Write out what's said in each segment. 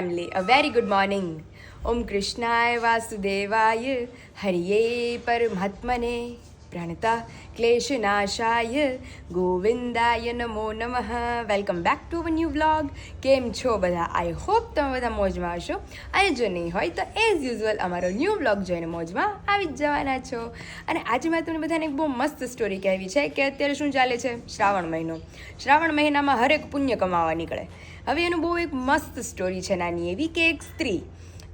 family, a very good morning. Om Krishnaya Vasudevaya. Hariye Paramatmane Pranata ક્લેશનાશાય ગોવિંદાય નમો નમઃ welcome back to a new vlog કેમ છો બધા આઈ હોપ તમે બધા મોજમાં હશો. અને જો નહીં હોય તો એઝ યુઝ્યુઅલ અમારો ન્યૂ વ્લોગ જોઈને મોજમાં આવી જ જવાના છો. અને આજે મેં તમને બધાને એક બહુ મસ્ત સ્ટોરી કહેવી છે કે અત્યારે શું ચાલે છે? શ્રાવણ મહિનો. શ્રાવણ મહિનામાં હરેક પુણ્ય કમાવા નીકળે. હવે એનું બહુ એક મસ્ત સ્ટોરી છે નાની એવી કે એક સ્ત્રી.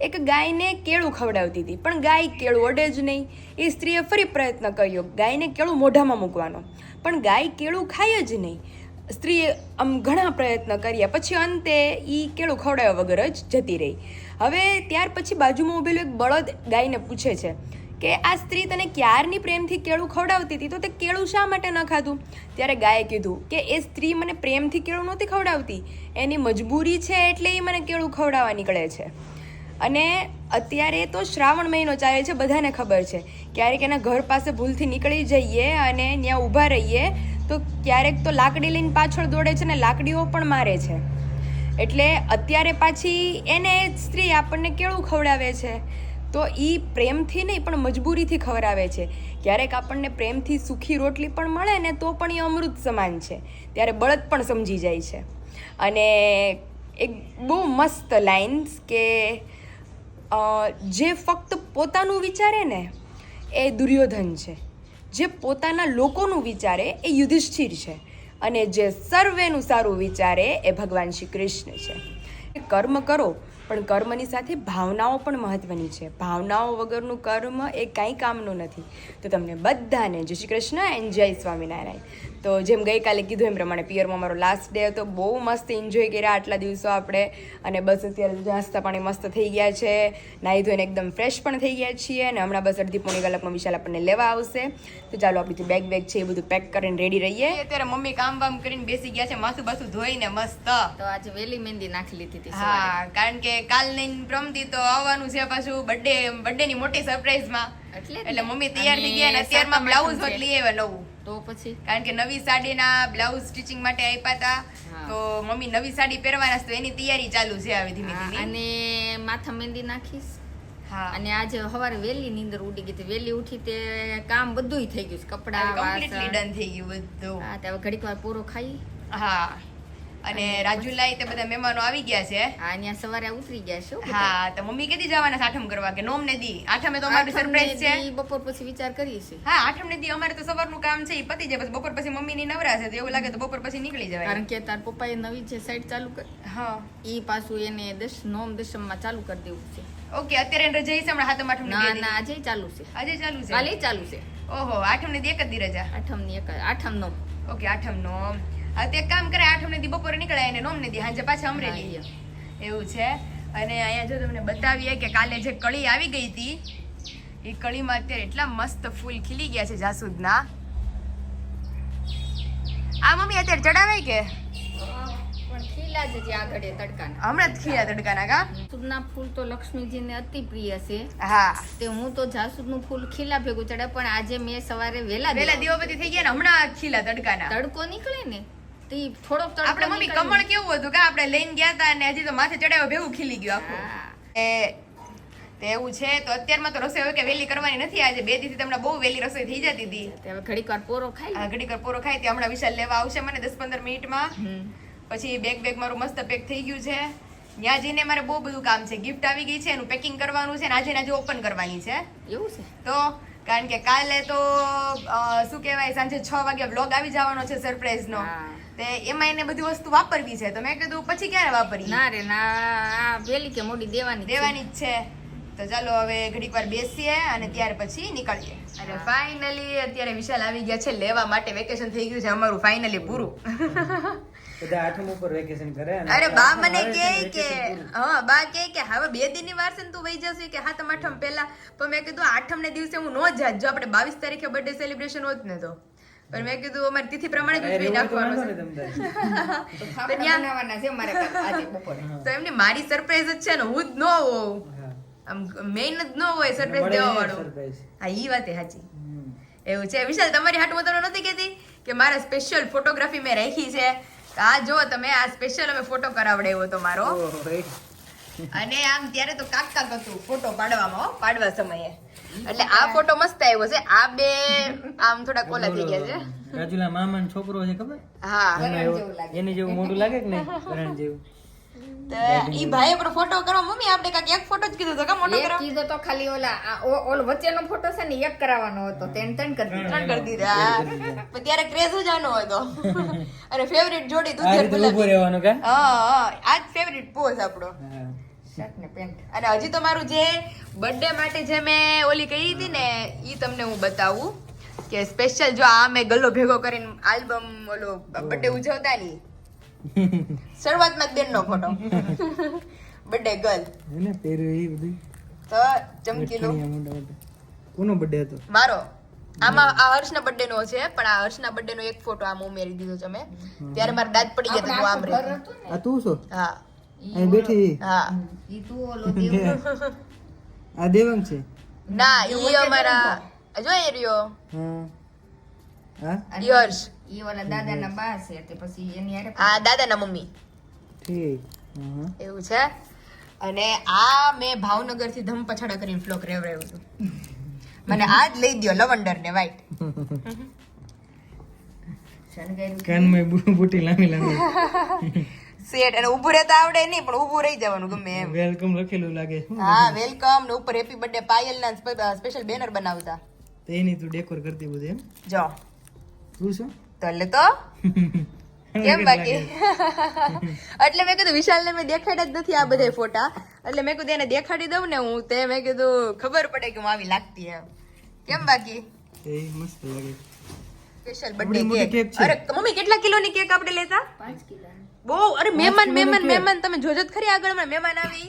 એક ગાયને કેળું ખવડાવતી હતી, પણ ગાય કેળું અડે જ નહીં. એ સ્ત્રીએ ફરી પ્રયત્ન કર્યો, ગાયને કેળું મોઢામાં મૂકવાનો. પણ ગાય કેળું ખાય જ નહીં. સ્ત્રીએ આમ ઘણા પ્રયત્ન કર્યા, પછી અંતે એ કેળું ખવડાવ્યા વગર જ જતી રહી. હવે ત્યાર પછી બાજુમાં ઊભેલું એક બળદ ગાયને પૂછે છે કે, આ સ્ત્રી તને ક્યારની પ્રેમથી કેળું ખવડાવતી હતી? તો તે કેળું શા માટે ન ખાધું? ત્યારે ગાયે કીધું કે, એ સ્ત્રી મને પ્રેમથી કેળું નહોતી ખવડાવતી. એની મજબૂરી છે એટલે એ મને કેળું ખવડાવવા નીકળે છે. અને અત્યારે તો શ્રાવણ મહિનો ચાલે છે, બધાને ખબર છે. ક્યારેક એના ઘર પાસે ભૂલથી નીકળી જઈએ અને ત્યાં ઊભા રહીએ, તો ક્યારેક તો લાકડી લઈને પાછળ દોડે છે ને લાકડીઓ પણ મારે છે. એટલે અત્યારે પાછી એને સ્ત્રી આપણને કેળું ખવડાવે છે. તો એ પ્રેમથી નહીં, પણ મજબૂરીથી ખવડાવે છે. ક્યારેક આપણને પ્રેમથી સુખી રોટલી પણ મળે ને તો પણ એ અમૃત સમાન છે. ત્યારે બળદ પણ સમજી જાય છે. અને એક બહુ મસ્ત લાઇન્સ કે જે ફક્ત પોતાનું વિચારે ને, એ દુર્યોધન છે. જે પોતાના લોકોનું વિચારે, એ યુધિષ્ઠિર છે. અને જે સર્વેનું સારું વિચારે, એ ભગવાન શ્રી કૃષ્ણ છે કર્મ કરો, પણ કર્મની સાથે ભાવનાઓ પણ મહત્વની છે. ભાવનાઓ વગરનું કર્મ એ કાંઈ કામનું નથી. તો તમને બધાને જય શ્રી કૃષ્ણ, એન્ડ જય સ્વામિનારાયણ. તો જેમ ગઈકાલે કીધું એમ પ્રમાણે પિયરમાં મારો લાસ્ટ ડે હતો. બહુ મસ્ત એન્જોય કર્યા આટલા દિવસો આપણે. અને બસ અત્યારે નાસ્તા પાણી મસ્ત થઈ ગયા છે. નાહી ધોઈને એકદમ ફ્રેશ પણ થઈ ગયા છીએ અને હમણાં બસ અડધી પોણી કલાકમાં વિશાલ આપણને લેવા આવશે. તો ચાલો આપણી જે બેગ બેગ છે એ બધું પેક કરીને રેડી રહીએ. અત્યારે મમ્મી કામ વામ કરીને બેસી ગયા છે માથું બાથું ધોઈને મસ્ત. તો આજે વેલી મહેંદી નાખી લીધી હતી હા કારણ કે કાલ નહીં પ્રમતી તો આવવાનું છે પાછું બર્થડે બર્થડે ની મોટી સરપ્રાઈઝમાં. એટલે. મમ્મી તૈયાર થઈ ગયા અને અત્યારમાં બ્લાઉઝ હોત લઈ આવ્યા નવું. તો પછી? કારણ કે નવી સાડીના બ્લાઉઝ સ્ટિચિંગ માટે આપ્યા હતા તો મમ્મી નવી સાડી પહેરવાના છે તો એની તૈયારી ચાલુ છે હવે ધીમે ધીમે. અને માથા મહેંદી નાખીશ. હા. અને આજે સવારે વેલી નીંદર ઉડી ગઈ હતી. વેલી ઉઠી તે કામ બધુંય થઈ ગયું. કપડાં કમ્પ્લીટલી વાસણ. ડન થઈ ગયું બધું. હા તે હવે ઘડીક વાર પૂરો ખાઈ. હા. અને રાજુલાઈ તે બધા મહેમાનો આવી ગયા છે. હા અહીંયા સવારે ઉતરી ગયા છે હા તો મમ્મી કેદી જવાના આઠમ કરવા કે નોમ ને દી? આઠમે તો અમારું સરપ્રાઈઝ છે. બપોર પછી વિચાર કરીએ છીએ. હા આઠમ ને દી અમારે તો સવારનું કામ છે એ પતી જાય. પછી બપોર પછી મમ્મી ની નવરા છે તો એવું લાગે તો બપોર પછી નીકળી જવાય. કારણ કે તાર પપ્પાએ નવી જે સાઈડ ચાલુ કરી હા. ઈ પાછું એને દસ નોમ દશમમાં ચાલુ કરી દેવું છે. ઓકે અત્યારે રજા છે હમણાં હાથમ આઠમ ના ના આજે ચાલુ છે. આજે ચાલુ છે? કાલે ચાલુ છે. ઓહો આઠમ ને દી એક જ દી રજા? આઠમની એક આઠમ નો ઓકે આઠમ નો તે કામ કરે આઠ અમને દી બપોરે નીકળાય અને નોમ ને દી હાંજે પાછા અમરેલી. એવું છે? અને અહીંયા જો તમને બતાવીએ કે કાલે જે કળી આવી ગઈ હતી એ કળીમાં અત્યારે એટલા મસ્ત ફૂલ ખીલી ગયા છે જાસૂદના. આ મમ્મી અત્યારે ચડાવાય કે? પણ ખીલા જ હજી તડકાના. હમણાં જ ખીલા તડકાના કા? જાસૂદના ફૂલ તો લક્ષ્મીજીને અતિ પ્રિય છે. હા. તે હું તો જાસૂદનું ફૂલ ખીલા ભેગું ચડે પણ આજે મેં સવારે વેલા દીવાબત્તી થઈ ગયા ને હમણાં ખીલા તડકાના. તડકો નીકળે ને? તે થોડોક તો આપણે મમ્મી કમળ કેવું હતું? કે આપણે લઈને ગયા હતા અને હજી તો માથે ચડાવ્યો ભેવું ખીલી ગયું આખું. એ તે એવું છે. તો અત્યારમાં તો રસોઈ હોય કે વહેલી કરવાની નથી. આજે બે દીથી તમને બહુ વહેલી રસોઈ થઈ જતી હતી. હવે ઘડીક વાર પોરો ખાય ઘડીક વાર પોરો ખાય તે હમણાં વિશાલ લેવા આવશે મને દસ પંદર મિનિટમાં. પછી બેગ બેગ મારું મસ્ત પેક થઈ ગયું છે. ત્યાં જઈને મારે બહુ બધું કામ છે. ગિફ્ટ આવી ગઈ છે એનું પેકિંગ કરવાનું છે ને આજે આજે ઓપન કરવાની છે. એવું છે? તો કારણ કે કાલે તો શું કહેવાય સાંજે છ વાગે વ્લોગ આવી જવાનો છે સરપ્રાઈઝનો. તે એમાં એને બધી વસ્તુ વાપરવી છે. તો મેં કીધું પછી ક્યારે વાપરી ના રે ના આ વેલી કે મોડી દેવાની દેવાની જ છે. તો ચાલો હવે ઘડીક વાર બેસીએ અને ત્યાર પછી નીકળીએ. અને ફાઇનલી અત્યારે વિશાલ આવી ગયા છે લેવા માટે. વેકેશન થઈ ગયું છે અમારું ફાઇનલી પૂરું. બધા આઠમ ઉપર વેકેશન કરે અને અરે બા મને કહે કે હા બા કહે કે હવે બે દિનની વાર છે ને તું વહી જશે કે હાથમ આઠમ પહેલા. પણ મેં કીધું આઠમ ને દિવસે હું નો જાત. જો આપણે બાવીસ તારીખે બર્થડે સેલિબ્રેશન હોત ને તો. પણ મેં કીધું અમારી તિથિ પ્રમાણે જ ઉજવી નાખવાનું છે. તો એમની મારી સરપ્રાઈઝ જ છે ને હું જ ન હોઉં. આમ મેઇન જ ન હોય સરપ્રાઈઝ દેવા વાળું. હા ઈ વાત સાચી. એવું છે. વિશાલ તમારી હાટ હું તમને નહોતી કહેતી કે મારા સ્પેશિયલ ફોટોગ્રાફી મેં રાખી છે. તો આ જો તમે આ સ્પેશિયલ અમે ફોટો કરાવડાવ્યો તો મારો. અને આમ ત્યારે તો કાક કાક હતું ફોટો પાડવામાં હો, પાડવા સમયે. એટલે આ ફોટો મસ્ત આવ્યો છે. આ બે આમ થોડા કોલા થઈ ગયા છે. રાજુલા મામા છોકરો છે ખબર? હા. એને જેવું મોઢું લાગે કે નહીં? કરણ જેવું ઈ ભાઈએ પણ ફોટો કરો મમ્મી આપણે કાંઈક એક ફોટો જ કીધું તો કા મોટો કરો? કીધો તો ખાલી ઓલા આ ઓ- વચ્ચેનો ફોટો છે ને એક કરાવવાનો હતો. તેણ ત્રણ કરી દીધા. ત્રણ કરી દીધા. પણ ત્યારે ક્રેઝ જ આનો હતો. અને ફેવરિટ જોડી હા હા. આજ ફેવરિટ પોઝ આપણો. શર્ટ ને પેન્ટ અને હજી તો મારું જે બર્થડે માટે જે મેં ઓલી કહી હતી ને એ તમને હું બતાવું કે સ્પેશિયલ જો આ મેં ગલ્લો ભેગો કરીને આલ્બમ ઓલો બર્થડે ઉજવતા ની શરૂઆતમાં જ બેનનો ફોટો બર્થડે ગર્લ એને પહેર્યું એ બધું? તો ચમકીલું. કોનો બર્થડે હતો? મારો. આમાં આ હર્ષના બર્થડે નો છે પણ આ હર્ષના બર્થડે નો એક ફોટો આમ ઉમેરી દીધો છે મેં. ત્યારે મારા દાંત પડી ગયા હતા હું આમ ને. આ તું છો? હા. અહીં બેઠી. હા. ઈ તું ઓલો દેવ આ દેવંગ છે? ના ઈ અમારા જો એ રહ્યો. હા. હા? ઈ ઓલા દાદાના બા છે તે પછી એની આ દાદાના મમ્મી. ઠીક. એવું છે? અને આ મેં ભાવનગરથી ધમ પછાડા કરીને ફ્લોક રેવરાયું છું. મને આ જ લઈ દ્યો લવંડર ને વાઈટ કાનમાં બુટી લાંબી લાંબી. સેટ અને ઊભું રહેતા આવડે નહીં પણ ઊભું રહી જવાનું ગમે એમ. વેલકમ લખેલું લાગે. હા વેલકમ ને ઉપર હેપી બર્થડે પાયલ ના સ્પેશિયલ બેનર બનાવતા. તો એની તું ડેકોર કરતી બધું એમ? જો. તું શું? તલે તો કેમ બાકી? એટલે મેં કીધું વિશાલ ને મેં દેખાડ્યા જ નથી આ બધા ફોટા. એટલે મેં કીધું એને દેખાડી દઉં ને હું તે મેં કીધું ખબર પડે કે હું આવી લાગતી એમ. કેમ બાકી? એ મસ્ત લાગે. સ્પેશિયલ બર્થડે કેક અરે મમ્મી કેટલા કિલોની કેક આપણે લેતા? 5 કિલો બહુ અરે મહેમાન મહેમાન મહેમાન તમે જોજો જ ખરી આગળ મહેમાન આવી.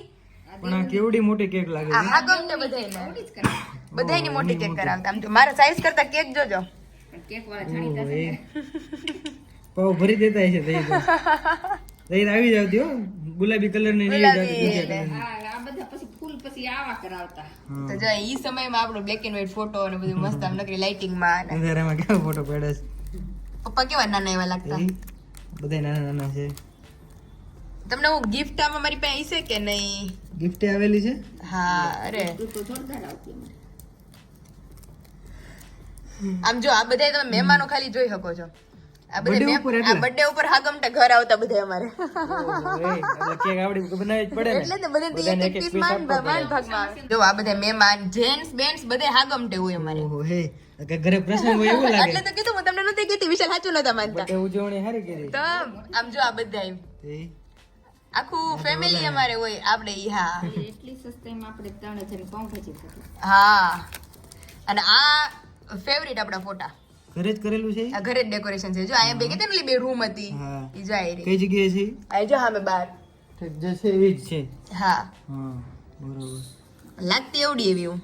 પણ આ કેવડી મોટી કેક લાગે છે. આ ગમને બધાયને થોડી જ કરે બધાયની મોટી કેક કરાવતા. આમ જો મારા સાઈઝ કરતા કેક જોજો. કેક વાળા જાણીતા ઓહો, છે પાવ ભરી દેતા છે દહીં દહીં આવી જાવ ગુલાબી કલરની ગુલાબી પછી આવા કરાવતા. તો જો ઈ સમયમાં આપણો બ્લેક એન્ડ વ્હાઈટ ફોટો અને બધું મસ્ત આમ નકરી લાઇટિંગમાં અને અંધારામાં કેવો ફોટો પડે પપ્પા કેવા નાના એવા લાગતા? છે બધા નાના નાના છે. તમને હું ગિફ્ટ આમાં મારી પાસે છે કે નહીં? ગિફ્ટ આવેલી છે? હા અરે. જોરદાર આવતી આમ જો આ બધા તમે મહેમાનો ખાલી જોઈ શકો છો. આ? બર્થડે ઉપર હાગમટા ઘર આવતા બધા અમારે. ઓહો, એ, એટલે કેક આવડી બનાવી જ પડે એટલે તો બધાને એક એક પીસ માંડ ભાગમાં જો આ બધા મહેમાન જેન્ટ્સ બેન્ટ્સ બધા હાગમટે હોય અમારે. ઓહો હે કે ઘરે પ્રસંગ હોય એવું લાગે. એટલે તો કીધું હું તમને નહોતી કીધી વિશાલ સાચું નતા માનતા. ઉજવણી હારી કરી. તો આમ જો આ બધા એમ. આખું ફેમિલી અમારે હોય આપણે ઈ હા. એટલી સસ્તાઈમાં આપણે ત્રણ હજાર પાઉંભાજી ખાધી. હા. અને આ ફેવરિટ આપણા ફોટા. ઘરે જ કરેલું છે? આ ઘરે જ ડેકોરેશન છે. જો અહીંયા બે કીધું બે રૂમ હતી. એ જો આઈ કઈ જગ્યાએ છે? આ જો સામે બાર. જશે એ જ છે. હા. હા બરોબર. લાગતી એવડી એવી હું.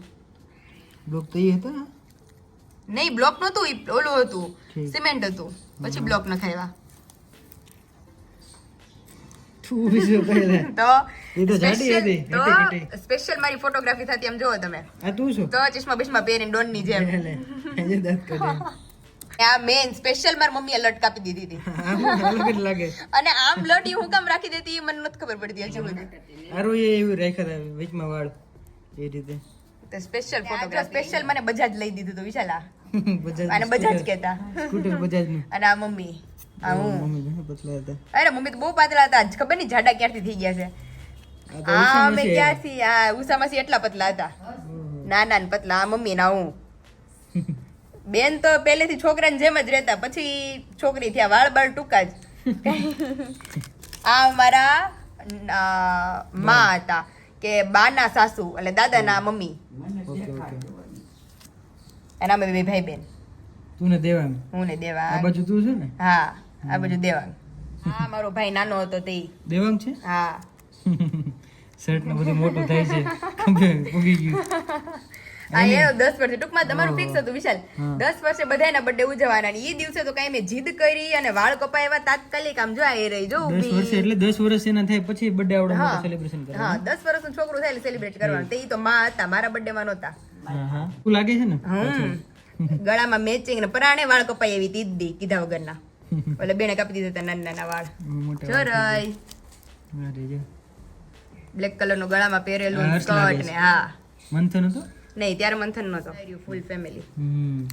બ્લોક તો એ હતા? નહીં બ્લોક નહોતું એ ઓલું હતું. સિમેન્ટ હતું. પછી બ્લોક નખાવ્યા. સ્પેશિયલ મારી ફોટોગ્રાફી થતી એમ જોવો તમે. તું શું? તો ચશ્મા બિશ્મા પહેરીને ડોનની જેમ. આ મેન સ્પેશિયલ મારી મમ્મીએ લટ કાપી દીધી હતી. લાગે અને આમ લટ હું કામ રાખી દેતી મને નથી ખબર પડતી હજી સુધી આરું એ એવું રાખ્યા હતા વીચમાં વાળ એ રીતે. તો સ્પેશિયલ ફોટોગ્રાફ સ્પેશિયલ મને બજાજ લઈ દીધું તો વિશાલા. અને બજાજ કહેતા. સ્કૂટર બજાજ અને આ મમ્મી આ હું. મમ્મી પતલા હતા. અરે મમ્મી તો બહુ પાતળા હતા. ખબર નહીં જાડા ક્યારથી થઈ ગયા છે. આ અમે ક્યાંથી આ ઉષામાસી એટલા પતલા હતા. ના નાના ને પતલા આ મમ્મી ના હું. બેન તો પહેલેથી છોકરાની જેમ જ રહેતા પછી છોકરી થયા વાળ બાળ ટૂંકા જ. આ મારા મા હતા કે બાના સાસુ એટલે દાદાના મમ્મી. એના બે ભાઈ બેન. તું ને દેવાંગ? હું ને આ બાજુ તું છે ને? હા આ બાજુ દેવાંગ. હા મારો ભાઈ નાનો હતો તે. દેવાંગ છે? હા. શર્ટ ને બધું મોટું થાય છે. ઉગી ગયું. આ એનો દસ વર્ષે ટૂંકમાં તમારું ફિક્સ હતું વિશાલ. દસ વર્ષે બધાના બર્થડે ઉજવવાના અને ઈ દિવસે તો કાંઈ મેં જીદ કરી અને વાળ કપાવ્યા તાત્કાલિક આમ જો એ રહી જો દસ વર્ષે એટલે દસ વર્ષ એના થાય પછી બર્થડે આવડે હા. સેલિબ્રેશન હા દસ વર્ષનું છોકરું થાય એટલે સેલિબ્રેટ કરવાનું. તે તો માં હતા મારા બર્થડે માં નહોતા. હા હા. તું લાગે છે ને? હમ. ગળામાં મેચિંગ ને પરાણે વાળ કપાઈ એવી તીદી કીધા વગરના. એટલે બેને કાપી દીધા હતા નાના નાના વાળ મોટા જો રય અરે જો. બ્લેક કલરનું ગળામાં પહેરેલું હા, સ્કર્ટ ને હા. મંથન હતું? નહીં ત્યારે મંથન નતો. ફૂલ ફેમિલી હમ.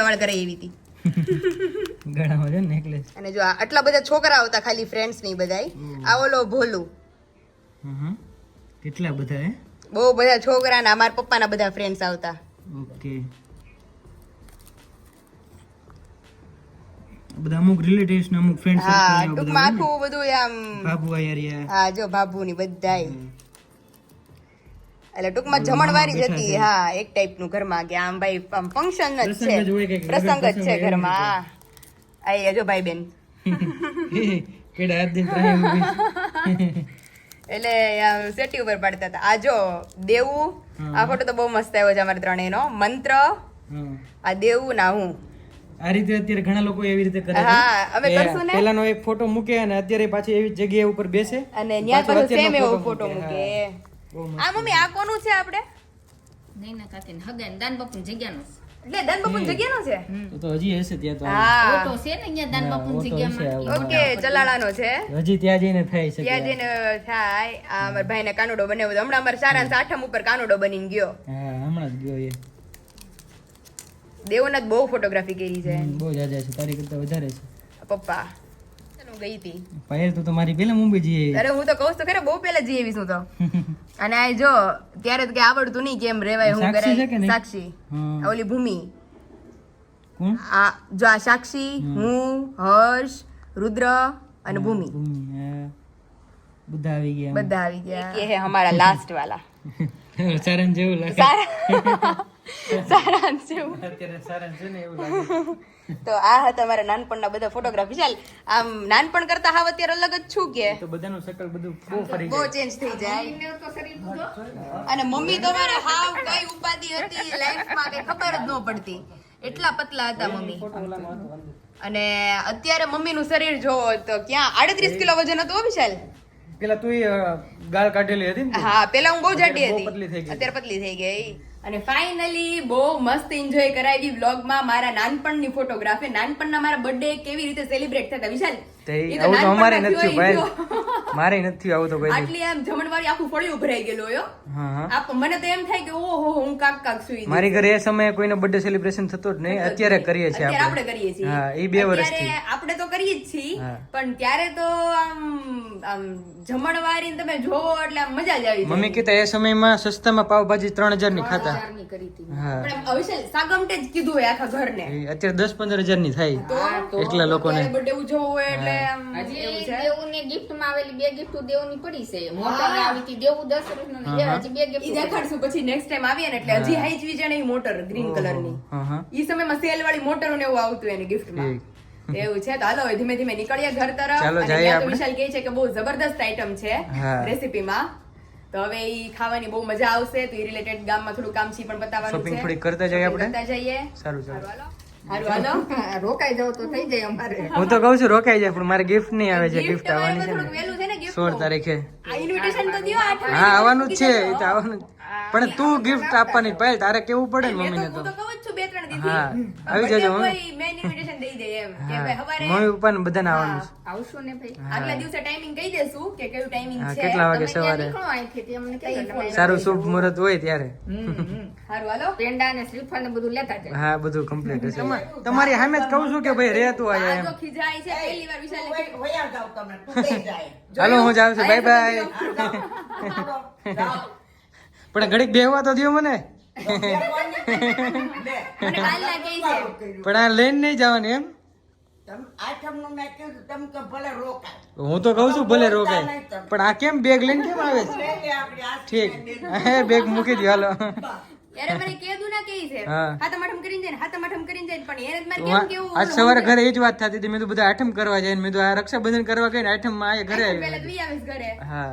વાળ કરે એવી હતી. ઘણા છે નેકલેસ અને જો આટલા બધા છોકરા આવતા ખાલી ફ્રેન્ડ્સની બધાય. આ ઓલો ભોલું. કેટલા બધા હે? બહુ બધા છોકરા ને અમારા પપ્પાના બધા ફ્રેન્ડ્સ આવતા. ઓકે. બધા અમુક રિલેટિવ્સ ને અમુક ફ્રેન્ડ હા ટૂંકમાં આખું બધું આમ બાબુ આયારિયા હા જો બાબુ ની બધાય એટલે ટૂંકમાં જમણવારી જ હતી. હા એક ટાઈપનું ઘરમાં કે આમ ભાઈ આમ ફંક્શન જ છે. પ્રસંગ જ છે ઘરમાં. હા આ જો ભાઈ બેન. એટલે સેટી ઉપર પાડતા હતા. આ જો દેવું. આ ફોટો તો બહુ મસ્ત આવ્યો છે અમારે ત્રણેયનો. મંત્ર. આ દેવું ના હું. આ રીતે અત્યારે ઘણા લોકો એવી રીતે કરે હા, અમે કરશું ને? પેલાનો એક ફોટો મૂકે અને અત્યારે પાછી એવી જગ્યા ઉપર બેસે. અને પાછો પાછો સેમ એવો ફોટો મૂકે. આ મમ્મી આ કોનું છે આપણે? નહીં ના કાકી હગન દાન બાપુ જગ્યાનો એટલે દાન બાપુ જગ્યાનો છે? તો તો હજી હશે ત્યાં તો. હા. ઓટો છે ને અહીંયા દાન બાપુ. જગ્યામાં. ઓકે ચલાળાનો છે. હજી ત્યાં જઈને થાય છે ત્યાં જઈને થાય. આ અમારા ભાઈને કાનોડો બનાવ્યો હમણાં અમારે સારા આઠમ ઉપર કાનુડો બની ગયો. હા હમણાં જ ગયો એ. દેવનાથ બહુ ફોટોગ્રાફી કરી છે. બહુ જાજા છે. તારી કરતા વધારે છે. પપ્પા. ગઈ હતી. પાયલ તો તમારી પેલા મુંબઈ જઈએ અરે હું તો કહું તો ખરે બહુ પહેલા જઈ આવીશ હું તો. અને આ જો ત્યારે તો કે આવડતું નહીં કેમ રેવાય હું સાક્ષી કરાય. સાક્ષી. ઓલી ભૂમિ. આ જો આ સાક્ષી હું હર્ષ રુદ્ર અને ભૂમિ. ભૂમિ, બધા આવી ગયા બધા આવી ગયા. કે હે અમારા લાસ્ટ વાલા. ચરણ જેવું લાગે. સારા સારા એવું. અત્યારે સારાંશ છે ને એવું લાગે. તો આ હતા મારા નાનપણના બધા ફોટોગ્રાફી ચાલ આમ નાનપણ કરતા હાવ અત્યારે અલગ જ છું કે. તો બધાનું શકલ બધું બહુ ફરી બહુ ચેન્જ થઈ જાય. અને મમ્મી તો મારે હાવ કઈ ઉપાધિ હતી લાઈફમાં કઈ ખબર જ ન પડતી. એટલા પતલા હતા મમ્મી. અને અત્યારે મમ્મીનું શરીર જોવો તો ક્યાં આડત્રીસ કિલો વજન હતું વિશાલ. પેલા તું ગાળ કાઢેલી હતી હા પેલા હું બહુ જાડી હતી. અત્યારે પતલી થઈ ગઈ. અને ફાઇનલી બહુ મસ્ત એન્જોય કરાવી વ્લોગમાં મારા નાનપણની ફોટોગ્રાફી નાનપણના મારા બર્થડે કેવી રીતે સેલિબ્રેટ થતા વિશાલ? તે આવું તો અમારે નથી ભાઈ. મારે નથી આવું તો ભાઈ. આટલી એમ જમણવારી આખું ફળિયું ભરાઈ ગયેલો હોય હા મને તો એમ થાય કે ઓહો હું કાક કાક સુઈ મારી ઘરે એ સમયે કોઈનો બર્થડે સેલિબ્રેશન થતો જ નહીં. અત્યારે કરીએ છીએ આપણે. આપણે કરીએ છીએ. હા એ બે વર્ષથી. આપણે તો કરીએ જ છીએ પણ ત્યારે તો આમ આમ જમણવારી ને તમે જોવો એટલે આમ મજા જ આવી મમ્મી કહેતા એ સમયમાં સસ્તામાં પાવભાજી ત્રણ હજારની ખાતા. ની કરી હતી પણ હવે સાગમટે જ કીધું હોય આખા ઘરને. ને અત્યારે દસ પંદર હજારની થાય એટલા લોકો લોકોને. બર્થડે ઉજવવો હોય એટલે આમ હજી એવું છે? દેવુને ગિફ્ટમાં આવેલી બે ગિફ્ટો દેવુની પડી છે. મોટર આવી હતી દેવું દસ વર્ષનું ને હજી બે ઈ દેખાડશું પછી નેક્સ્ટ ટાઈમ આવીએ ને એટલે હજી હાઈચવી છે મોટર ગ્રીન કલરની હા હા. ઈ સમયમાં સેલ વાળી મોટરો ને એવું આવતું એની ગિફ્ટમાં એવું છે? તો હાલો ધીમે ધીમે નીકળીએ ઘર તરફ. ચાલો અને ત્યાં તો વિશાલ કહે છે કે બહુ જબરદસ્ત આઈટમ છે રેસીપીમાં તો હવે ઈ ખાવાની બહુ મજા આવશે તો ઈ રિલેટેડ ગામમાં થોડું કામ છે પણ બતાવવાનું છે. થોડી કરતા જઈએ આપણે? કરતા જઈએ. સારું ચાલો હારું હાલો. રોકાઈ જાવ તો થઈ જાય અમારે. હું તો કઉ છું રોકાઈ જાય પણ મારે ગિફ્ટ નહીં આવે છે ગિફ્ટ આવવાની છે સોળ તારીખે. આ invitation તો દ્યો આઠ હા આવવાનું જ છે એ તો આવવાનું પણ તું ગિફ્ટ આપવાની. પહેલ તારે કેવું પડે ને તો મમ્મીને તો? કહું હા, આવી જજો, boy એમ. કે ભાઈ હવારે મમ્મી બધાને આવવાનું છે. આવશો ને ભાઈ. આગલા દિવસે ટાઈમિંગ કહી દેશું કે કયું ટાઈમિંગ છે. કેટલા વાગે સવારે? સારું શુભ મુહૂર્ત હોય ત્યારે. હારું હાલો. પેંડા ને શ્રીફળ ને બધું લેતા જાય હા બધું કમ્પ્લીટ હશે. તમારી સામે જ કહું છું કે ભાઈ રહેતું આ આયા એમ. ખીજાય છે પહેલી વાર વિશાલે વયા જાવ તમે તું દઈ જાય? હાલો હું જાઉં છું. Bye bye. પણ ઘડીક બેહવા તો દો મને. પણ આ લઈને નહીં જવાની એમ? હું તો કઉ છું ભલે રોકાય પણ આ કેમ બેગ લઈને કેમ આવે છે? ઠીક. હે બેગ મૂકી દે હાલો. સવારે ઘરે એ જ વાત થતી હતી. મેં તો બધા આઠમ કરવા જાય ને મેં તો આ રક્ષાબંધન કરવા ગઈ ને આઠમમાં ઘરે. આવી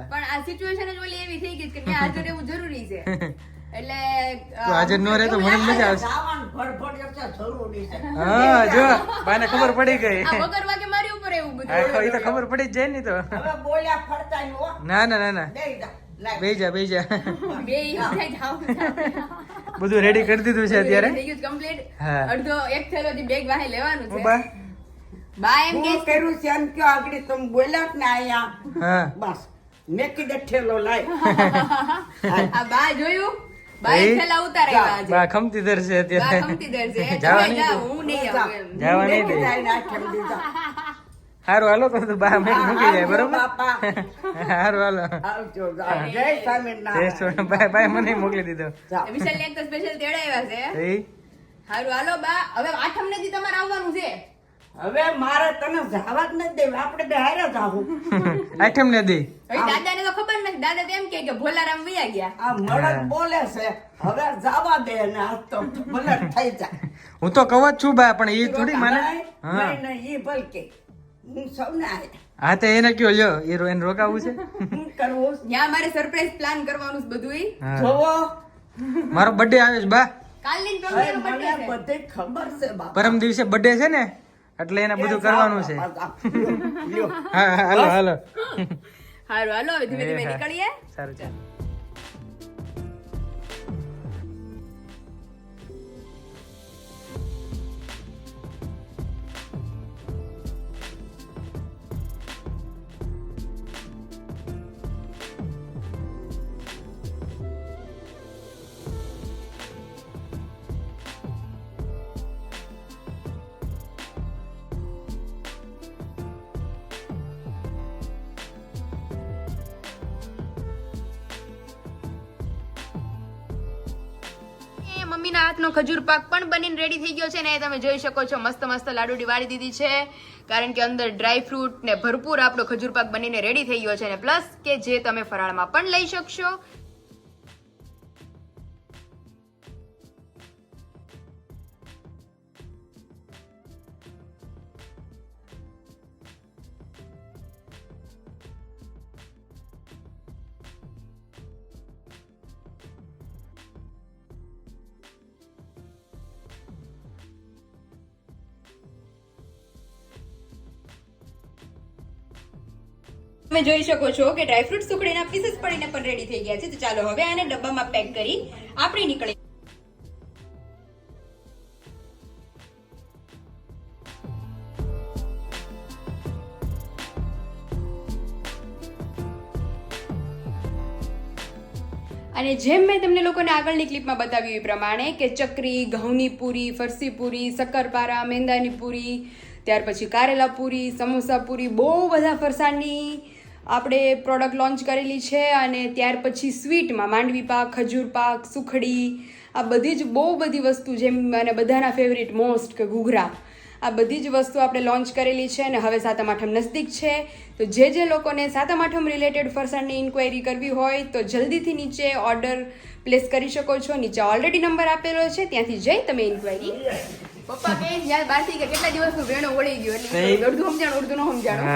પણ આ સિચ્યુએશન જ ઓલી એવી થઈ ગઈ કે હાજર રહેવું જરૂરી છે. એટલે હાજર ન રહે તો મને મજા આવશે. જવાનું ફડફડ એટલે જરૂરી છે. હા જો બાને ખબર પડી ગઈ. વગર વાગે મારી ઉપર એવું બધું એ તો ખબર પડી જ જાય ને તો. હવે બોલ્યા ફરતા ના ના ના ના. બેજા જા લાય. બેહી જા બેહી જા. બે ઈ થાય જાવ બધું રેડી કરી દીધું છે અત્યારે? કમ્પ્લીટ અડધો એક થેલો થી બેગ વાહે લેવાનું છે. બા. બા એમ કે કર્યું છે એમ કયો આગળ તમે બોલ્યા ને આયા હા. બસ. મેં કીધે ઠેલો લાય. આ બા જોયું? ખમતી ધરશે હારું હાલો તો બા મેં મૂકી જાય બરોબર? હારું હાલો. બાય બાય મને મોકલી દીધો. સ્પેશિયલ તેડાવ્યા છે. હારું હાલો બા. હવે આઠમ નથી તમારે આવવાનું છે હવે મારે તને જવા જ નથી દેવા. આપણે બે હારે જાવું આઠમ ને દે. દાદાને તો ખબર નથી. દાદા તો એમ કે કે ભોલારામ વયા ગયા. આ મળદ બોલે છે. હવે જવા દે ને આ તો ભલે થઈ જાય. હું તો કહું છું ભાઈ પણ એ થોડી માને નહીં, હા. નહીં, એ ભલ કે હું સૌને આય. હા તો એને કયો લ્યો એ રો- એને રોકાવું છે? હું કરવું ત્યાં મારે સરપ્રાઈઝ પ્લાન કરવાનું છે બધું જોવો. મારો બર્થડે આવે છે બા. કાલની છે. બધી ખબર છે બા પરમ દિવસે બર્થડે છે ને? એટલે એને બધું કરવાનું છે. લ્યો. હા હા, હાલો હાલો. હાલો હવે ધીમે ધીમે નીકળીએ. સારું ચાલ. મમ્મીના ખજૂર પાક પણ બનીને રેડી થઈ ગયો છે ને તમે જોઈ શકો છો. મસ્ત મસ્ત લાડુડી વાળી દીધી છે. કારણ કે અંદર ડ્રાય ફ્રૂટ ને ભરપૂર આપણો ખજૂર પાક બનીને રેડી થઈ ગયો છે ને. પ્લસ કે જે તમે ફરાળમાં પણ લઈ શકશો. તમે જોઈ શકો છો કે ડ્રાયફ્રૂટ સુખડીના પીસીસ પડીને પણ રેડી થઈ ગયા છે. તો ચાલો હવે આને ડબ્બામાં પેક કરી આપણે નીકળી અને જેમ મેં તમને લોકોને આગળની ક્લિપમાં બતાવ્યું એ પ્રમાણે કે ચકરી, ઘઉંની પૂરી, ફરસી પૂરી, શક્કરપારા, મેંદાની પૂરી, ત્યાર પછી કારેલા પૂરી, સમોસા પૂરી, બહુ બધા ફરસાણની આપણે પ્રોડક્ટ લોન્ચ કરેલી છે અને ત્યાર પછી સ્વીટમાં માંડવી પાક, ખજૂર પાક, સુખડી, આ બધી જ બહુ બધી વસ્તુ જેમ અને બધાના ફેવરિટ મોસ્ટ કે ઘૂઘરા. આ બધી જ વસ્તુ આપણે લોન્ચ કરેલી છે અને હવે સાતમ આઠમ નજદીક છે. તો જે જે લોકોને સાતમ આઠમ રિલેટેડ ફરસાણની ઇન્ક્વાયરી કરવી હોય તો જલ્દીથી નીચે ઓર્ડર પ્લેસ કરી શકો છો. નીચે ઓલરેડી નંબર આપેલો છે. ત્યાંથી જઈ તમે ઇન્ક્વાયરી પપ્પા કે યાર બારથી કે કેટલા દિવસનું ભેણો વળી ગયો એટલે અડધું સમજાણ અડધું ન સમજાણું.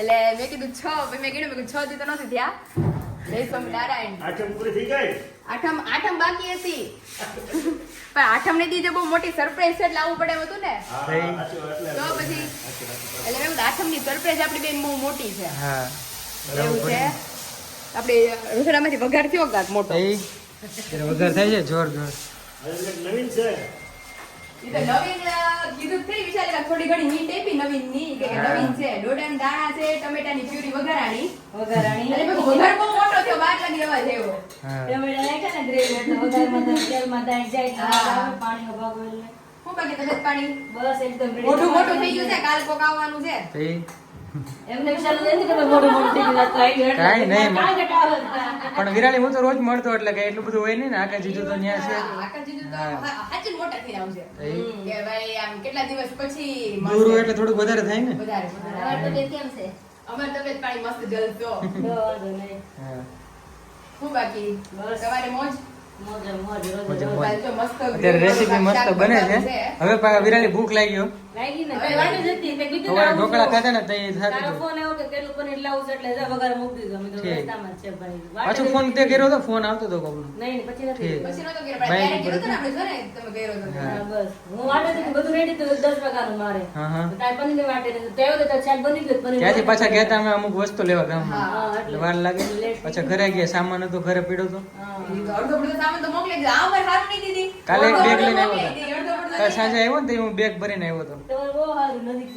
એટલે મેં કીધું છ મેં કીધું મેં છ થી તો નથી થયા. જય સ્વામિનારાયણ. આઠમ પૂરી થઈ ગઈ? આઠમ આઠમ બાકી હતી. પણ આઠમ ને દીધે બહુ મોટી સરપ્રાઈઝ છે એટલે આવવું પડે એમ હતું ને. તો પછી એટલે મેં સરપ્રાઈઝ આપણી બેન બહુ મોટી છે. એવું છે. આપણે રસોડામાંથી વઘાર થયો કાક મોટો. વઘાર થાય છે જોર જોર નવીન છે. તો નવીન કીધું થઈ વિચારે થોડી ઘણી હિન્ટ આપી નવીનની કે નવીન છે ડોડાના દાણા છે ટમેટાની પ્યુરી વઘારાણી વઘારાણી. અને મેં કીધું વઘાર બહુ મોટો થયો બાર લાગી અવાજ આવ્યો. ટમેટા નાખ્યા ને ગ્રેવી એટલે જાય ભાગો એટલે. બાકી તબિયત પાણી? બસ એકદમ મોટું મોટું થઈ ગયું છે કાલ કોક આવવાનું છે? કે. પણ વિરાલી હું તો રોજ મળતો એટલે કઈ એટલું બધું હોય ને આકા જીજુ તો ન્યા છે. કે કેટલા દિવસ પછી દૂર હોય એટલે થોડુંક વધારે થાય ને. અમારે તબિયત કેમ છે? અમાર તબિયત પાણી મસ્ત જલતો. હા. બાકી? સવારે મોજ? મોજ, રોજે મોજે રોજ. મોજ. મસ્ત રેસીપી મસ્ત બને છે. હવે પાછા વિરાળી ભૂખ લાગી ગયો હતી. ફોન તો કર્યો હતો આવતો હતો નહીં, પછી નથી ઠીક. પછી નતો કર્યો પણ બાય ત્યારે ઉપર કીધું હતું. ને આપણે જો ને તમે કર્યો હતો હા. હા, બસ. હું વાટે હતી, બધું ready હતું, દસ વાગ્યાનું મારે. હા હા. તારે પનીરની વાટે નથી. તો આવ્યો તો તારે શાક બની ગયું, પનીર ત્યાંથી પાછા ગયું. ગયા અમે અમુક વસ્તુ લેવા ગામમાં. હા, હા, એટલે વાર લાગે. પાછા ઘરે ગયા. સામાન હતો ઘરે પીડો તો કાલે એક બેગ લઈને આવ્યો કાલ સાંજે આવ્યો ને હું બેગ ભરીને આવ્યો હતો તમારે બહુ સારું નજીક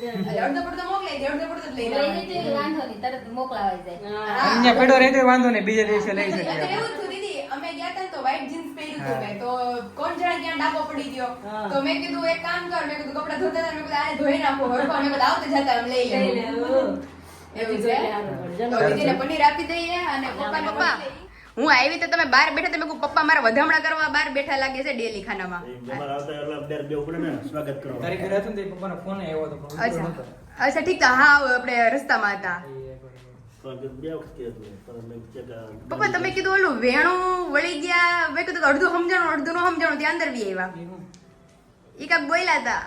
અડધો પડતો મોકલાઈ દે અડધો પડતો લઈ લઈ લેવાનો. જજો એ વાંધો નહીં તરત મોકલાવાઈ જાય અહીંયા પેડો રહેતો હોય વાંધો નહીં બીજા દિવસે લઈ જાય એવું થયું દીદી અમે ગયા હતા તો white jeans પહેર્યું હતું મેં. તો કોણ જાણે ક્યાં ડાબો પડી ગયો? તો મેં કીધું એક કામ કર. મેં કીધું કપડા ધોતા હતા. ને મેં કીધું આને ધોઈ નાખો હરખો મેં કીધું આવતે જતા એમ લઈ લઈ લેવું લેવું. એવું છે. તો દીદીને પનીર આપી દઈએ અને પપ્પા. પપ્પા હું આવી તો તમે બહાર બેઠા તમે પપ્પા મારા વધામણા કરવા બહાર બેઠા લાગે છે ડેલી ખાનામાં એ જમાર આવતા એટલે બે બે ઉપડે ને સ્વાગત કરો તારી ઘરે હતું ને તો એ પપ્પાનો ફોન આવ્યો હતો પણ ઉઠ્યો નહોતો. અચ્છા અચ્છા ઠીક છે હા આપણે રસ્તામાં હતા પપ્પા તમે કીધું ઓલું વેણું વળી ગયા મેં કીધું અડધું સમજાણું અડધું નું સમજાણું ત્યાં અંદર બી આવ્યા એ કાંક બોલ્યા હતા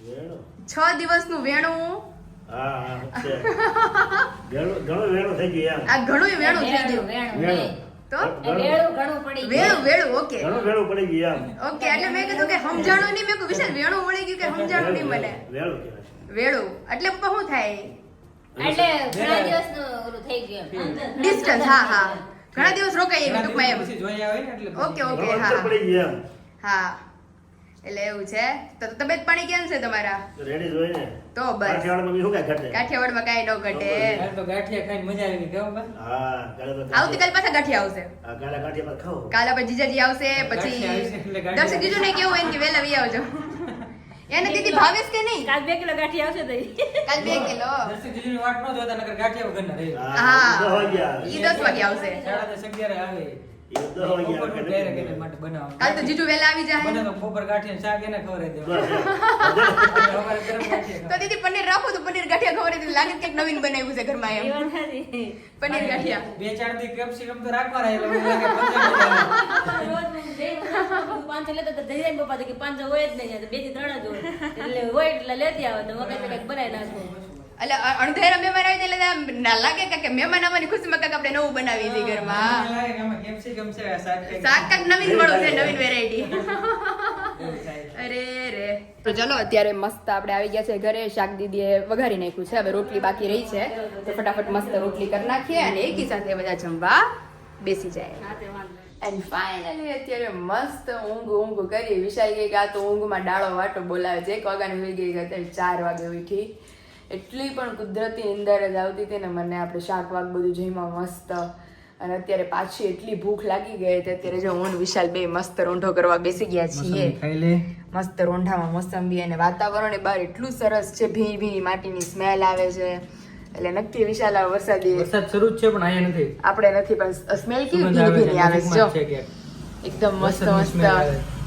વેણો છ દિવસનું વેણું હા હા છે ઘણું વેણું થઈ ગયું આ ઘણું વેણું થઈ ગયું વેણું. તો? વેળું ઘણું પડી વેળું વેળું ઓકે. ઘણું વેળું પડી ગયું એમ. ઓકે એટલે મેં કીધું કે સમજાણું નહીં મેં કીધું વિશાલ વેણું મળી ગયું કે સમજાણું નહીં મને? વેળું કહેવાય વેણું એટલે પપ્પા શું થાય? એટલે ઘણા દિવસનું ઓલું થઈ ગયું ડિસ્ટન્સ હા હા. ઘણા દિવસ રોકાઈ એવી ટૂંકમાં એમ. પછી જોઈ આવે ને એટલે ઓકે ઓકે હા. પડી ગયું હા. એટલે એવું છે. તો તબિયત પાણી કેમ છે તમારા? રેડી જોઈ ને. તો બસ. કાઠિયાવાડમાં શું કાંઈ ઘટે? કાઠિયાવાડમાં કાંઈ ન ઘટે. કાલે તો ગાંઠિયા ખાઈને મજા આવી ગઈ બસ હા આવતીકાલ પાછા ગાંઠિયા આવશે. હા કાલે ગાંઠિયા ખાઓ કાલે પછી જીજાજી આવશે પછી આવશે દર્શક જીજુ ને કેવું એમ કે વેલા વી આવજો. એને દીદી ભાવેશ કે નહીં? કાલ બે કિલો ગાંઠી આવશે તો ઈ. કાલ બે કિલો. દર્શક જીજુની વાટ ન જોતા નકર ગાંઠિયા વગરના રહી. હા હા. દસ વાગ્યા. ઈ દસ વાગે આવશે. સાડા દસ અગિયારે આવે. કાલ તો જીજુ આવી જાય બપોર ગાંઠિયા શાક એને ખવડાવી તો દીદી પનીર રાખો તો પનીર ગાંઠિયા હતી લાગે કે નવીન બનાવ્યું છે ઘરમાં એમ. પનીર ગાંઠિયા. બે ચાર દી કેપ્સિકમ તો રાખવા રહ્યા પાંચસો લેતો તો જઈ જાય પપ્પા તો કે પાંચ હોય જ નહીં. બેથી ત્રણ જ હોય. એટલે હોય એટલે લેતી આવે તો મકાઈ કંઈક બનાવી નાખું. એટલે અણધેર મહેમાન આવી જાય એટલે ના લાગે કે- મહેમાન આવવાની ખુશીમાં કાંઈક આપણે નવું બનાવી હતી ઘરમાં. શાક કાંક નવીન મળું છે નવીન વેરાયટી અરે રે. તો ચલો અત્યારે મસ્ત આપણે આવી ગયા છે ઘરે. શાક દીદીએ વઘારી નાખ્યું છે. હવે રોટલી બાકી રહી છે. તો ફટાફટ મસ્ત રોટલી કરી નાખીએ અને એકી સાથે બધા જમવા બેસી જાય. એન્ડ ફાઇનલી અત્યારે મસ્ત ઊંઘ ઊંઘ કરી. વિશાલ ગઈ કે તો ઊંઘમાં ડાળો વાટો બોલાવે છે. એક વાગ્યાની ગઈ કે અત્યારે ચાર વાગે ઉઠી. એટલી પણ કુદરતી અંદર જ આવતી હતી ને મને આપણે શાક વાક બધું જઈમાં મસ્ત. અને અત્યારે પાછી એટલી ભૂખ લાગી ગઈ હતી અત્યારે જો હું વિશાલ બે મસ્ત રોંઢો કરવા બેસી ગયા છીએ. મસ્ત રોંઢામાં મોસંબી અને વાતાવરણ એ બહાર એટલું સરસ છે ભીની ભીની માટીની સ્મેલ આવે છે. એટલે નક્કી વિશાલ વરસાદી વરસાદ શરૂ છે પણ અહીંયા નથી. આપણે નથી પણ સ્મેલ કેવી ભીની આવે ભીની આવે છે. એકદમ મસ્ત મસ્ત.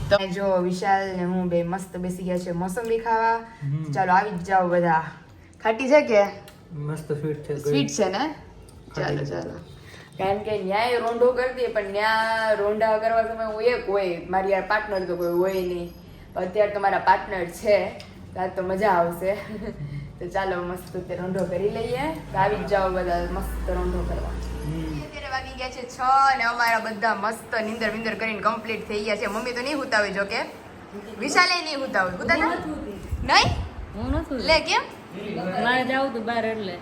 તમે જો વિશાલ ને હું બે મસ્ત બેસી ગયા છે મોસંબી ખાવા. ચાલો આવી જ જાઓ બધા. ખાટી છે કે? મસ્ત સ્વીટ છે સ્વીટ છે ને? ચાલો ચાલો. કારણ કે ન્યાય રોંઢો કરતી પણ ન્યા રોંઢા કરવા સમય હું એક હોય મારી યાર પાર્ટનર તો કોઈ હોય નહીં. અત્યારે તો મારા પાર્ટનર છે ત્યાં તો મજા આવશે. તો ચાલો મસ્ત તે રોંઢો કરી લઈએ. તો આવી જ જાઓ બધા મસ્ત રોંઢો કરવા. અત્યારે વાગી ગયા છે છ અને અમારા બધા મસ્ત નિંદર વિંદર કરીને કમ્પ્લીટ થઈ ગયા છે. મમ્મી તો નહીં હુતાવે જો કે વિશાલે નહીં હુતાવે. હુતા. નહીં? હું નથી લે કેમ? મારે જવું તું બહાર એટલે.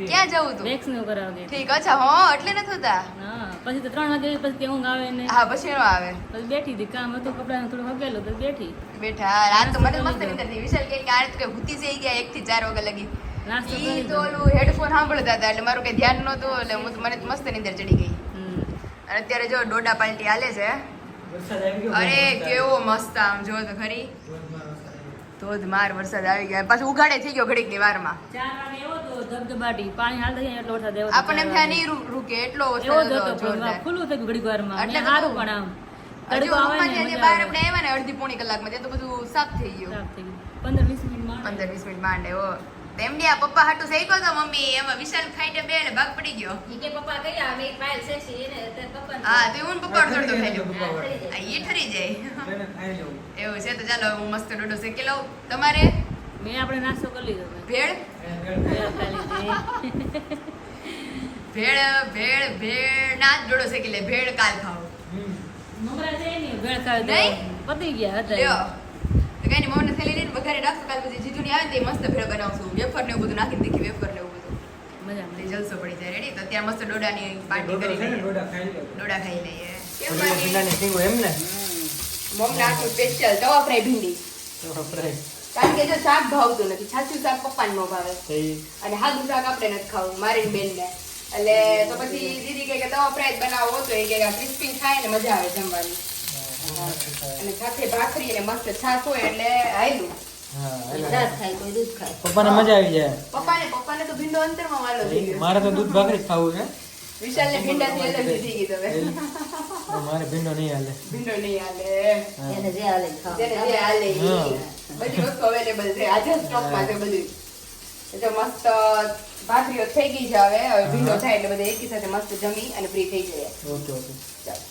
ક્યાં જવું તું? વેક્સિનનું કરાવતી ઠીક અચ્છા હો એટલે નથી હોતા? હા પછી તો ત્રણ વાગે પછી ઊંઘ આવે ને હા પછી એનો આવે. પછી બેઠી હતી કામ હતું કપડાં થોડું હગેલું તો બેઠી. બેઠા રાત તો મને મસ્ત નીંદર થઈ વિશાલ કે આ તો કે ભૂતી જઈ ગયા એક થી ચાર વાગે લગી. નાસ્તો ઈ કરી તો ઓલું હેડફોન સાંભળતા હતા એટલે મારું કઈ ધ્યાન નહોતું એટલે હું મને તો મસ્ત નીંદર ચડી ગઈ. હમ. અને અત્યારે જો ડોડા પાલટી હાલે છે. વરસાદ આવી ગયો અરે કેવો મસ્ત આમ જો તો ખરી. ધોધમાર વરસાદ આવી ગયા. પાછું ઉઘાડે થઈ ગયો ઘડીકની વારમાં આપણને એમ થાય નહીં રૂકે એટલો. ખુલ્લું થયું ઘડીક વારમાં. એટલે સારું પણ આમ. બહાર આપણે આવ્યા ને અડધી પોણી કલાકમાં. ત્યાં તો બધું સાફ થઈ ગયું. થઈ પંદર વીસ મિનિટ માંડે. ઓ તેમ બી આ પપ્પા હાટુ શેકો તો મમ્મી એમાં વિશાલ ખાઈને બે એટલે ભાગ પડી ગયો. ઈ કે પપ્પા આવે એક ફાઇલ છે છે એને તે પપ્પા હા તો હું પપ્પા થોડું અડધો ખાઈ લઉં જાય. આ ઈ ઠરી જાય. એને ખાઈ લઉં. એવું છે તો ચાલો હું મસ્ત ડોડો શેકી લઉં. તમારે? મે આપણે નાસ્તો કરી લીધો ભેળ? ભેળ ભેળ ભેળ ના ડોડો શેકી લે ભેળ કાલ ખાઓ હમ. મમરા છે નહીં ભેળ કાલ નહીં? પતી ગયા હતા. કઈ નહીં મમ્મીને થેલી લઈને વઘારી રાખશું કાલ પછી જીજુની આવે તે મસ્ત ભેળ બનાવશું. વેફર ને એવું બધું નાખી દેખી વેફર ને એવું બધું. મજા તે જલસો પડી જાય રેડી તો ત્યાં મસ્ત ડોડાની પાર્ટી કરી લઈએ. ડોડા ખાઈ લઈએ. મમ્મી આટલું સ્પેશિયલ તવા ફ્રાય ભીંડી. કારણ કે જો શાક ભાવતું નથી છાછું શાક પપ્પાને ન ભાવે. અને હાદું શાક આપણે નથી ખાવું મારી બેન ને એટલે તો પછી દીદી કે તવા ફ્રાય બનાવો તો એ કે ક્રિસ્પી ને મજા આવે જમવાની. અને સાથે ભાખરી અને મસ્ત છાશ હોય એટલે હાયલું હા એટલે છાશ ખાય કોઈ દૂધ ખાય. પપ્પાને મજા આવી જાય. પપ્પાને પપ્પાને તો ભીંડો અંતરમાં વાલો થઈ મારે તો દૂધ ભાખરી જ ખાવું છે. વિશાલને ભીંડાથી એલર્જી થઈ ગઈ તો હવે તો મારે ભીંડો નહીં હાલે. ભીંડો નહીં હાલે. એને જે હાલે જેને જે હાલે બધી વસ્તુ અવેલેબલ છે. આજે સ્ટોકમાં છે બધી. એટલે મસ્ત ભાખરીઓ થઈ ગઈ છે હવે. હવે ભીંડો થાય એટલે બધા એકી સાથે મસ્ત જમી અને ફ્રી થઈ જાય ઓકે ઓકે. ચાલો.